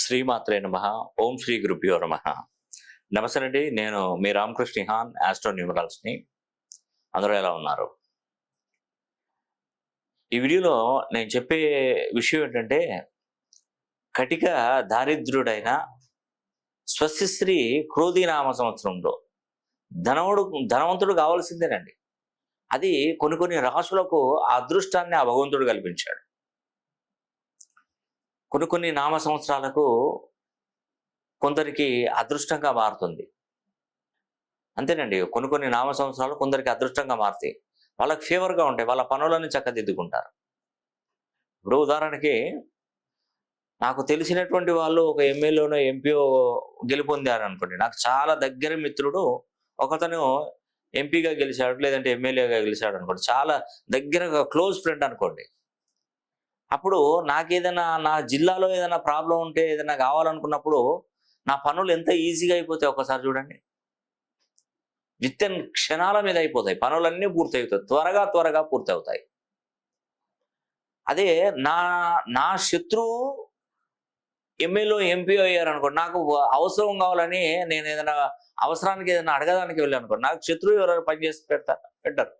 శ్రీమాత్రే నమ. ఓం శ్రీ గురుభ్యో నమ. నమస్తే అండి నేను మీ రామకృష్ణ హాన్ ఆస్ట్రో న్యూమరాల్స్ని అందరూ ఎలా ఉన్నారు? ఈ వీడియోలో నేను చెప్పే విషయం ఏంటంటే కటిక దారిద్రుడైన స్వస్తి క్రోధీనామ సంవత్సరంలో ధనవుడు ధనవంతుడు కావాల్సిందేనండి. అది కొన్ని కొన్ని రాసులకు అదృష్టాన్ని ఆ భగవంతుడు కల్పించాడు. కొన్ని కొన్ని నామ సంవత్సరాలకు కొందరికి అదృష్టంగా మారుతుంది. అంతేనండి. కొన్ని కొన్ని నామ సంవత్సరాలు కొందరికి అదృష్టంగా మారుతాయి. వాళ్ళకి ఫేవర్గా ఉంటాయి. వాళ్ళ పనులను చక్కదిద్దుకుంటారు. ఇప్పుడు ఉదాహరణకి నాకు తెలిసినటువంటి వాళ్ళు ఒక ఎమ్మెల్యేనో ఎంపీఓ గెలుపొందారు అనుకోండి నాకు చాలా దగ్గర మిత్రుడు ఒకతను ఎంపీగా గెలిచాడు లేదంటే ఎమ్మెల్యేగా గెలిచాడు అనుకోండి చాలా దగ్గరగా క్లోజ్ ఫ్రెండ్ అనుకోండి. అప్పుడు నాకేదైనా నా జిల్లాలో ఏదైనా ప్రాబ్లం ఉంటే ఏదైనా కావాలనుకున్నప్పుడు నా పనులు ఎంత ఈజీగా అయిపోతాయి ఒకసారి చూడండి. విత్ ఇన్ క్షణాల మీద అయిపోతాయి. పనులన్నీ పూర్తవుతాయి త్వరగా త్వరగా పూర్తవుతాయి. అదే నా నా శత్రువు ఎమ్మెల్యే ఎంపీ అయ్యారు నాకు అవసరం కావాలని నేను ఏదైనా అవసరానికి ఏదైనా అడగడానికి వెళ్ళాను అనుకోండి నాకు శత్రువు ఎవరైనా పనిచేసి పెడతారు పెట్టారు.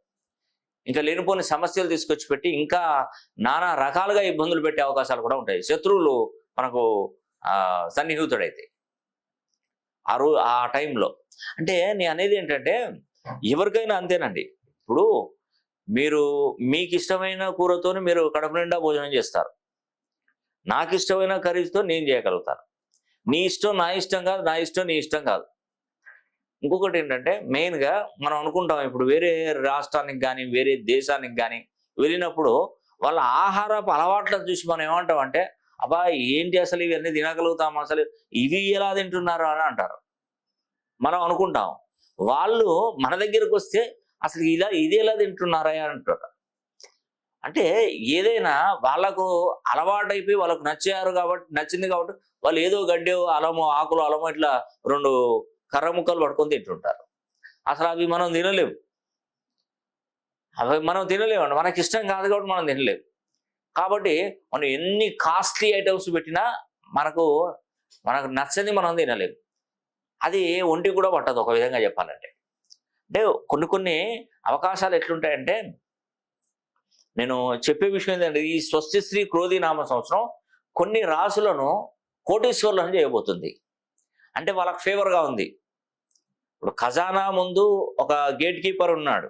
ఇంకా లేనిపోని సమస్యలు తీసుకొచ్చి పెట్టి ఇంకా నానా రకాలుగా ఇబ్బందులు పెట్టే అవకాశాలు కూడా ఉంటాయి. శత్రువులు మనకు సన్నిహితుడైతే. ఆ రో ఆ టైంలో. అంటే నేను అనేది ఏంటంటే ఎవరికైనా అంతేనండి. ఇప్పుడు మీరు మీకు ఇష్టమైన కూరతోని మీరు కడుపు నిండా భోజనం చేస్తారు. నాకు ఇష్టమైన కర్రీస్తో నేను చేయగలుగుతాను. నీ ఇష్టం నా ఇష్టం కాదు నా ఇష్టం నీ ఇష్టం కాదు. ఇంకొకటి ఏంటంటే మెయిన్గా మనం అనుకుంటాం ఇప్పుడు వేరే రాష్ట్రానికి కానీ వేరే దేశానికి కానీ వెళ్ళినప్పుడు వాళ్ళ ఆహారపు అలవాట్లను చూసి మనం ఏమంటాం అంటే అబ్బా ఏంటి అసలు ఇవన్నీ తినగలుగుతాం అసలు? ఇవి ఎలా తింటున్నారు అని అంటారు. మనం అనుకుంటాం. వాళ్ళు మన దగ్గరకు వస్తే అసలు ఇలా ఇది ఎలా తింటున్నారా అని అంటారు. అంటే ఏదైనా వాళ్ళకు అలవాటైపోయి వాళ్ళకు నచ్చారు కాబట్టి నచ్చింది కాబట్టి వాళ్ళు ఏదో గడ్డి అలము ఆకులు అలము ఇట్లా రెండు కర్ర ముక్కలు పట్టుకొని తింటుంటారు. అసలు అవి మనం తినలేము అవి మనం తినలేము మనకి ఇష్టం కాదు కాబట్టి మనం తినలేము కాబట్టి మనం ఎన్ని కాస్ట్లీ ఐటమ్స్ పెట్టినా మనకు మనకు నచ్చని మనం తినలేము. అది ఒంటి కూడా పట్టదు ఒక విధంగా చెప్పాలంటే. అంటే కొన్ని కొన్ని అవకాశాలు ఎట్లుంటాయంటే నేను చెప్పే విషయం ఏంటంటే ఈ స్వస్తి శ్రీ క్రోధి నామ సంవత్సరం కొన్ని రాసులను కోటీశ్వర్లను చేయబోతుంది. అంటే వాళ్ళకి ఫేవర్గా ఉంది. ఇప్పుడు ఖజానా ముందు ఒక గేట్ కీపర్ ఉన్నాడు.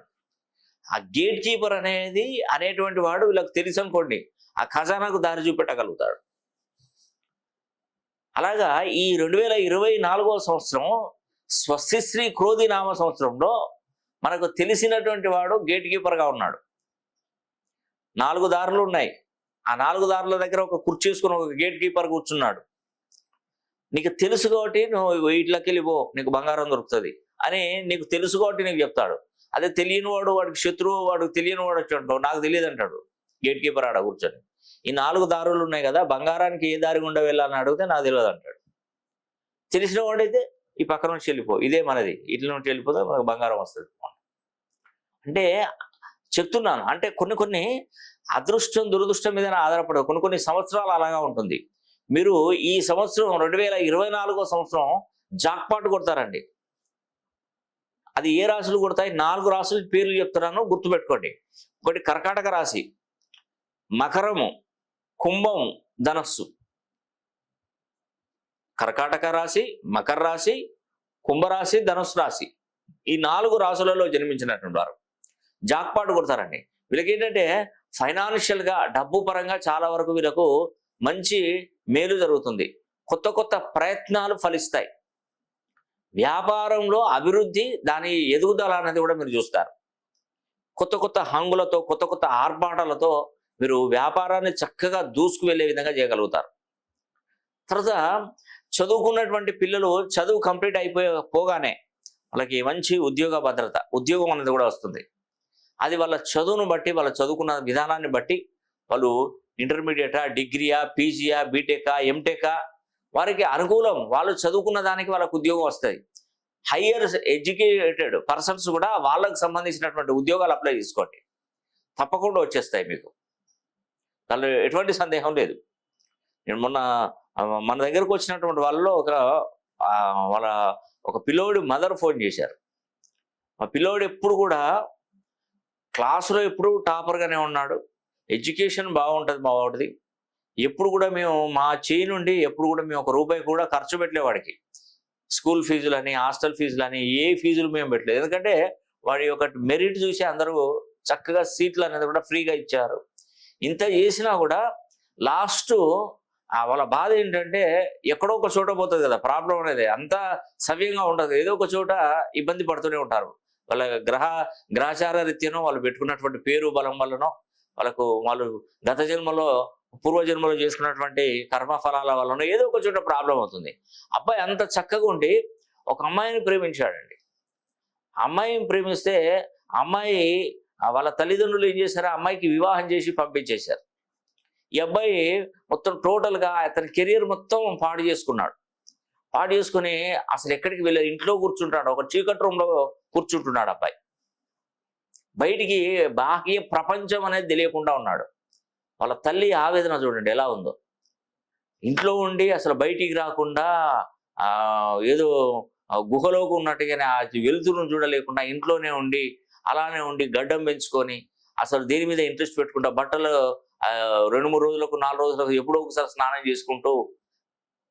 ఆ గేట్ కీపర్ అనేది అనేటువంటి వాడు వీళ్ళకి తెలుసు అనుకోండి. ఆ ఖజానాకు దారి చూపెట్టగలుగుతాడు. అలాగా ఈ రెండు వేల ఇరవై నాలుగో సంవత్సరం స్వస్తిశ్రీ క్రోధి నామ సంవత్సరంలో మనకు తెలిసినటువంటి వాడు గేట్ కీపర్గా ఉన్నాడు. నాలుగు దారులు ఉన్నాయి. ఆ నాలుగు దారుల దగ్గర ఒక కుర్చీసుకుని ఒక గేట్ కీపర్ కూర్చున్నాడు. నీకు తెలుసు కాబట్టి నువ్వు ఇట్లకి వెళ్ళిపో నీకు బంగారం దొరుకుతుంది అని నీకు తెలుసు కాబట్టి నీకు చెప్తాడు. అదే తెలియని వాడు వాడికి శత్రువు వాడికి తెలియని వాడు వచ్చి నాకు తెలియదు అంటాడు. గేట్ కీపర్ ఆడ కూర్చొని. ఈ నాలుగు దారులు ఉన్నాయి కదా బంగారానికి ఏ దారి గుండా వెళ్ళాలని అడిగితే నాకు తెలియదు అంటాడు. తెలిసిన వాడైతే ఈ పక్క నుంచి వెళ్ళిపో ఇదే మనది. ఇట్ల నుంచి వెళ్ళిపోతే మనకు బంగారం వస్తుంది. అంటే చెప్తున్నాను అంటే కొన్ని కొన్ని అదృష్టం దురదృష్టం మీద ఆధారపడదు కొన్ని కొన్ని సంవత్సరాలు అలాగా ఉంటుంది. మీరు ఈ సంవత్సరం రెండు వేల ఇరవై నాలుగో సంవత్సరం జాక్పాట్ కొడతారండి. అది ఏ రాశులు కొడతాయి? నాలుగు రాశుల పేర్లు చెప్తున్నాను గుర్తుపెట్టుకోండి. ఒకటి కర్కాటక రాశి మకరము కుంభము ధనస్సు. కర్కాటక రాశి మకర రాశి కుంభరాశి ధనుసు రాశి. ఈ నాలుగు రాశులలో జన్మించినటువంటి వారు. జాక్పాట్ కొడతారండి. వీళ్ళకి ఏంటంటే ఫైనాన్షియల్గా డబ్బు పరంగా చాలా వరకు వీళ్ళకు మంచి మేలు జరుగుతుంది. కొత్త కొత్త ప్రయత్నాలు ఫలిస్తాయి. వ్యాపారంలో అభివృద్ధి దాని ఎదుగుదల అనేది కూడా మీరు చూస్తారు. కొత్త కొత్త హంగులతో కొత్త కొత్త ఆర్భాటాలతో మీరు వ్యాపారాన్ని చక్కగా దూసుకు వెళ్ళే విధంగా చేయగలుగుతారు. తర్వాత చదువుకున్నటువంటి పిల్లలు చదువు కంప్లీట్ అయిపోయే పోగానే వాళ్ళకి మంచి ఉద్యోగ భద్రత ఉద్యోగం అనేది కూడా వస్తుంది. అది వాళ్ళ చదువును బట్టి వాళ్ళ చదువుకున్న విధానాన్ని బట్టి వాళ్ళు ఇంటర్మీడియటా డిగ్రీయా పీజీయా బీటెకా ఎంటెకా వారికి అనుకూలం. వాళ్ళు చదువుకున్న దానికి వాళ్ళకు ఉద్యోగం వస్తుంది హయ్యర్ ఎడ్యుకేటెడ్ పర్సన్స్ కూడా వాళ్ళకు సంబంధించినటువంటి ఉద్యోగాలు అప్లై చేసుకోండి. తప్పకుండా వచ్చేస్తాయి మీకు. దానిలో ఎటువంటి సందేహం లేదు. నేను మొన్న మన దగ్గరకు వచ్చినటువంటి వాళ్ళలో ఒక వాళ్ళ ఒక పిల్లోడి మదర్ ఫోన్ చేశారు. ఆ పిల్లోడు ఎప్పుడు కూడా క్లాసులో ఎప్పుడు టాపర్గానే ఉన్నాడు. ఎడ్యుకేషన్ బాగుంటుంది మా వాడిది. ఎప్పుడు కూడా మేము మా చేయి నుండి ఎప్పుడు కూడా మేము ఒక రూపాయి కూడా ఖర్చు పెట్టలే వాడికి. స్కూల్ ఫీజులని హాస్టల్ ఫీజులని ఏ ఫీజులు మేము పెట్టలేదు. ఎందుకంటే వాడి యొక్క మెరిట్ చూసి అందరూ చక్కగా సీట్లు అనేది కూడా ఫ్రీగా ఇచ్చారు. ఇంత చేసినా కూడా లాస్ట్ వాళ్ళ బాధ ఏంటంటే ఎక్కడో ఒక చోట పోతుంది కదా ప్రాబ్లం అనేది. అంతా సవ్యంగా ఉండదు ఏదో ఒక చోట ఇబ్బంది పడుతూనే ఉంటారు. వాళ్ళ గ్రహ గ్రహచార రీత్యనో వాళ్ళు పెట్టుకున్నటువంటి పేరు బలం వల్లనో వాళ్ళకు వాళ్ళు గత జన్మలో పూర్వజన్మలో చేసుకున్నటువంటి కర్మ ఫలాల వలన ఏదో ఒక చోట ప్రాబ్లం అవుతుంది. అబ్బాయి అంత చక్కగా ఉండి ఒక అమ్మాయిని ప్రేమించాడండి. అమ్మాయిని ప్రేమిస్తే అమ్మాయి వాళ్ళ తల్లిదండ్రులు ఏం చేశారు? అమ్మాయికి వివాహం చేసి పంపించేశారు. ఈ అబ్బాయి మొత్తం టోటల్గా అతని కెరియర్ మొత్తం పాడు చేసుకున్నాడు. పాడు చేసుకుని అసలు ఎక్కడికి వెళ్ళారు ఇంట్లో కూర్చుంటాడు ఒక చీకటి రూమ్లో కూర్చుంటున్నాడు అబ్బాయి. బయటికి బాహ్య ప్రపంచం అనేది తెలియకుండా ఉన్నాడు. వాళ్ళ తల్లి ఆవేదన చూడండి ఎలా ఉందో. ఇంట్లో ఉండి అసలు బయటికి రాకుండా ఏదో గుహలోకి ఉన్నట్టుగానే ఆ వెలుతురును చూడలేకుండా ఇంట్లోనే ఉండి అలానే ఉండి గడ్డం పెంచుకొని అసలు దేని మీద ఇంట్రెస్ట్ పెట్టుకుంటా బట్టలు రెండు మూడు రోజులకు నాలుగు రోజులకు ఎప్పుడో ఒకసారి స్నానం చేసుకుంటూ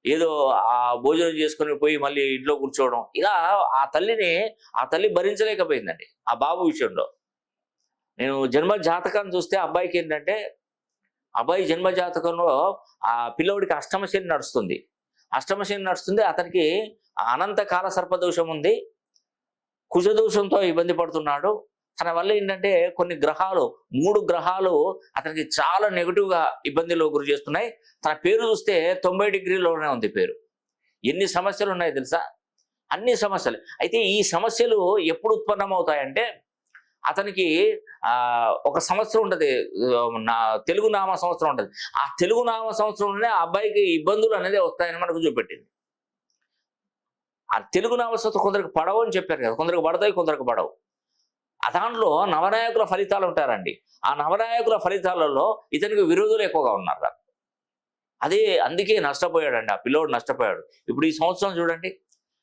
ఏదో ఆ భోజనం చేసుకొని పోయి మళ్ళీ ఇంట్లో కూర్చోవడం ఇలా ఆ తల్లిని ఆ తల్లి భరించలేకపోయిందండి ఆ బాబు విషయంలో. నేను జన్మ జాతకాన్ని చూస్తే అబ్బాయికి ఏంటంటే అబ్బాయి జన్మ జాతకంలో ఆ పిల్లవాడికి అష్టమశని నడుస్తుంది. అష్టమశని నడుస్తుంది అతనికి అనంత కాల సర్పదోషం ఉంది. కుజదోషంతో ఇబ్బంది పడుతున్నాడు. తన వల్ల ఏంటంటే కొన్ని గ్రహాలు మూడు గ్రహాలు అతనికి చాలా నెగిటివ్గా ఇబ్బందిలో గురి చేస్తున్నాయి. తన పేరు చూస్తే తొంభై డిగ్రీలోనే ఉంది పేరు. ఎన్ని సమస్యలు ఉన్నాయి తెలుసా? అన్ని సమస్యలు. అయితే ఈ సమస్యలు ఎప్పుడు ఉత్పన్నమవుతాయంటే అతనికి ఒక సంవత్సరం ఉంటుంది. నా తెలుగు నామ సంవత్సరం ఉంటుంది. ఆ తెలుగు నామ సంవత్సరంలోనే ఆ అబ్బాయికి ఇబ్బందులు అనేది వస్తాయని మనకు చూపెట్టింది. ఆ తెలుగు నామస్వత కొందరికి పడవు అని చెప్పారు కదా. కొందరికి పడతాయి కొందరికి పడవు. దాంట్లో నవనాయకుల ఫలితాలు ఉంటారండి. ఆ నవనాయకుల ఫలితాలలో ఇతనికి విరోధులు ఎక్కువగా ఉన్నారు. అదే అందుకే నష్టపోయాడండి. ఆ పిల్లోడు నష్టపోయాడు. ఇప్పుడు ఈ సంవత్సరం చూడండి.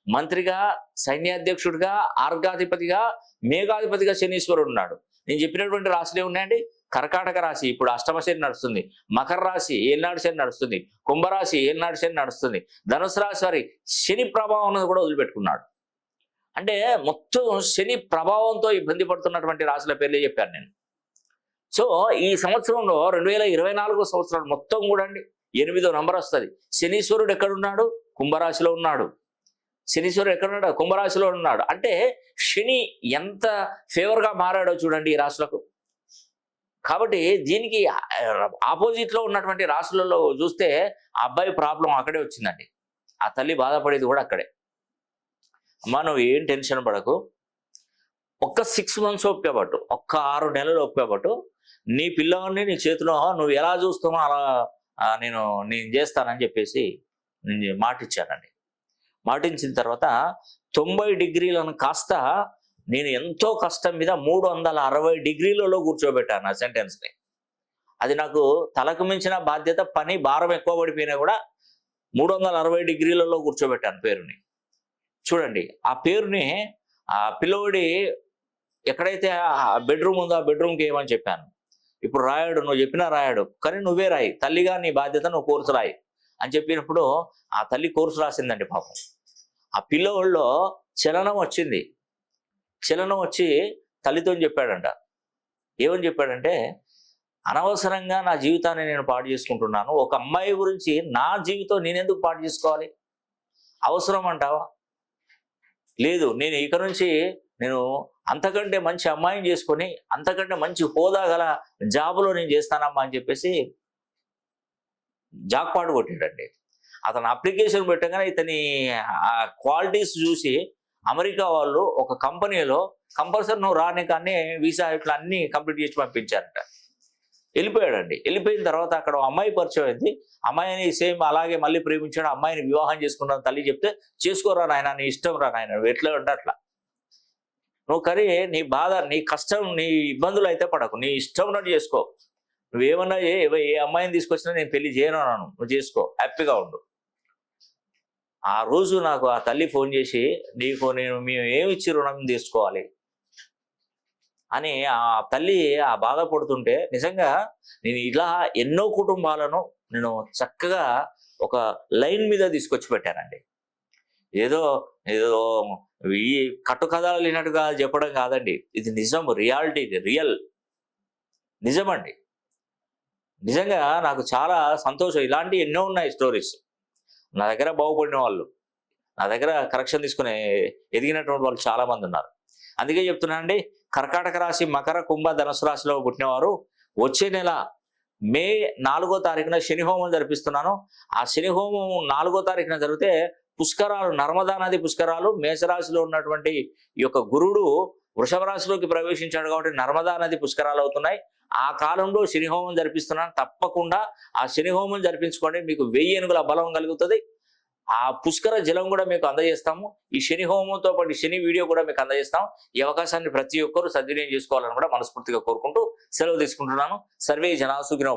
మంత్రిగా సైన్యాధ్యక్షుడిగా ఆర్గాధిపతిగా మేఘాధిపతిగా శనీశ్వరుడు ఉన్నాడు. నేను చెప్పినటువంటి రాశులు ఏమున్నాయండి? కర్కాటక రాశి ఇప్పుడు అష్టమ శని నడుస్తుంది. మకర రాశి ఏనాడు శని నడుస్తుంది. కుంభరాశి ఏనాడు శని నడుస్తుంది. ధనుసు రాశి వారి శని ప్రభావం అన్నది కూడా వదిలిపెట్టుకున్నాడు. అంటే మొత్తం శని ప్రభావంతో ఇబ్బంది పడుతున్నటువంటి రాశుల పేర్లే చెప్పాను నేను. సో ఈ సంవత్సరంలో రెండు వేల ఇరవై నాలుగో సంవత్సరం మొత్తం కూడా అండి ఎనిమిదో నంబర్ వస్తుంది. శనీశ్వరుడు ఎక్కడున్నాడు? కుంభరాశిలో ఉన్నాడు. శనీశ్వరుడు ఎక్కడున్నాడు కుంభరాశిలో ఉన్నాడు. అంటే శని ఎంత ఫేవర్గా మారాడో చూడండి ఈ రాశులకు. కాబట్టి దీనికి ఆపోజిట్లో ఉన్నటువంటి రాశులలో చూస్తే అబ్బాయి ప్రాబ్లం అక్కడే వచ్చిందండి. ఆ తల్లి బాధపడేది కూడా అక్కడే. అమ్మా నువ్వు ఏం టెన్షన్ పడకు. ఒక్క సిక్స్ మంత్స్ ఒప్పేపట్టు ఒక్క ఆరు నెలలు ఒప్పేపట్టు నీ పిల్లవాడిని నీ చేతిలో నువ్వు ఎలా చూస్తున్నావు అలా నేను నేను చేస్తానని చెప్పేసి నేను మాటిచ్చానండి. మాటించిన తర్వాత తొంభై డిగ్రీలను కాస్త నేను ఎంతో కష్టం మీద మూడు వందల అరవై డిగ్రీలలో కూర్చోబెట్టాను ఆ సెంటెన్స్ని అది నాకు తలకు మించిన బాధ్యత పని భారం ఎక్కువ పడిపోయినా కూడా మూడు వందల అరవై డిగ్రీలలో కూర్చోబెట్టాను పేరుని. చూడండి ఆ పేరుని ఆ పిల్లోడి ఎక్కడైతే ఆ బెడ్రూమ్ ఉందో ఆ బెడ్రూమ్కి ఏమని చెప్పాను? ఇప్పుడు రాయాడు నువ్వు చెప్పినా రాయాడు కానీ నువ్వే రాయి తల్లిగా నీ బాధ్యత నువ్వు కోర్సు రాయి అని చెప్పినప్పుడు ఆ తల్లి కోర్సు రాసిందండి పాపం. ఆ పిల్లోళ్ళలో చలనం వచ్చింది. చలనం వచ్చి తల్లితో చెప్పాడంట. ఏమని చెప్పాడంటే అనవసరంగా నా జీవితాన్ని నేను పాడు చేసుకుంటున్నాను. ఒక అమ్మాయి గురించి నా జీవితం నేనెందుకు పాడు చేసుకోవాలి? అవసరం అంటావా? లేదు నేను ఇక నుంచి నేను అంతకంటే మంచి అమ్మాయిని చేసుకొని అంతకంటే మంచి హోదా గల జాబులో నేను చేస్తానమ్మా అని చెప్పేసి జాక్పాటు కొట్టాడండి. అతను అప్లికేషన్ పెట్టగానే ఇతని క్వాలిటీస్ చూసి అమెరికా వాళ్ళు ఒక కంపెనీలో కంపల్సరీ నువ్వు రాని కానీ వీసా ఇట్లా అన్ని కంప్లీట్ చేసి పంపించారంట. వెళ్ళిపోయాడండి. వెళ్ళిపోయిన తర్వాత అక్కడ అమ్మాయి పరిచయం అయింది. అమ్మాయిని సేమ్ అలాగే మళ్ళీ ప్రేమించాడు. అమ్మాయిని వివాహం చేసుకున్నాను తల్లి చెప్తే చేసుకోరా నాయన నీ ఇష్టం రా నాయన నువ్వు ఎట్లా ఉంటే అట్లా. నువ్వు కరీ నీ బాధ నీ కష్టం నీ ఇబ్బందులు అయితే పడకు. నీ ఇష్టం ఉన్నట్టు చేసుకో. నువ్వేమన్నా ఏ ఏ అమ్మాయిని తీసుకొచ్చినా నేను పెళ్ళి చేయను అన్నాను. నువ్వు చేసుకో. హ్యాపీగా ఉండు. ఆ రోజు నాకు ఆ తల్లి ఫోన్ చేసి నీకు నేను మేము ఏమిచ్చి రుణం తీసుకోవాలి? అని ఆ తల్లి ఆ బాధపడుతుంటే నిజంగా నేను ఇలా ఎన్నో కుటుంబాలను నేను చక్కగా ఒక లైన్ మీద తీసుకొచ్చి పెట్టానండి. ఏదో ఏదో ఈ కట్టుకథాలు లేనట్టుగా చెప్పడం కాదండి. ఇది నిజం రియాలిటీ ఇది రియల్. నిజమండి. నిజంగా నాకు చాలా సంతోషం. ఇలాంటి ఎన్నో ఉన్నాయి స్టోరీస్. నా దగ్గర బాగుపడిన వాళ్ళు నా దగ్గర కరెక్షన్ తీసుకునే ఎదిగినటువంటి వాళ్ళు చాలా మంది ఉన్నారు. అందుకే చెప్తున్నానండి కర్కాటక రాశి మకర కుంభ ధనుసు రాశిలో పుట్టినవారు వచ్చే నెల మే నాలుగో తారీఖున శని హోమం జరిపిస్తున్నాను. ఆ శని హోమం నాలుగో తారీఖున జరిగితే పుష్కరాలు నర్మదా నది పుష్కరాలు మేషరాశిలో ఉన్నటువంటి ఈ యొక్క గురుడు వృషభ రాశిలోకి ప్రవేశించాడు కాబట్టి నర్మదా నది పుష్కరాలు అవుతున్నాయి. ఆ కాలంలో శనిహోమం జరిపిస్తున్నాను. తప్పకుండా ఆ శనిహోమం జరిపించుకోండి. మీకు వెయ్యి ఏనుగుల బలం కలుగుతుంది. ఆ పుష్కర జలం కూడా మీకు అందజేస్తాము. ఈ శని హోమంతో పాటు శని వీడియో కూడా మీకు అందజేస్తాం ఈ అవకాశాన్ని ప్రతి ఒక్కరూ సద్వినియోగం చేసుకోవాలని కూడా మనస్ఫూర్తిగా కోరుకుంటూ సెలవు తీసుకుంటున్నాను. సర్వే జనా సుఖినో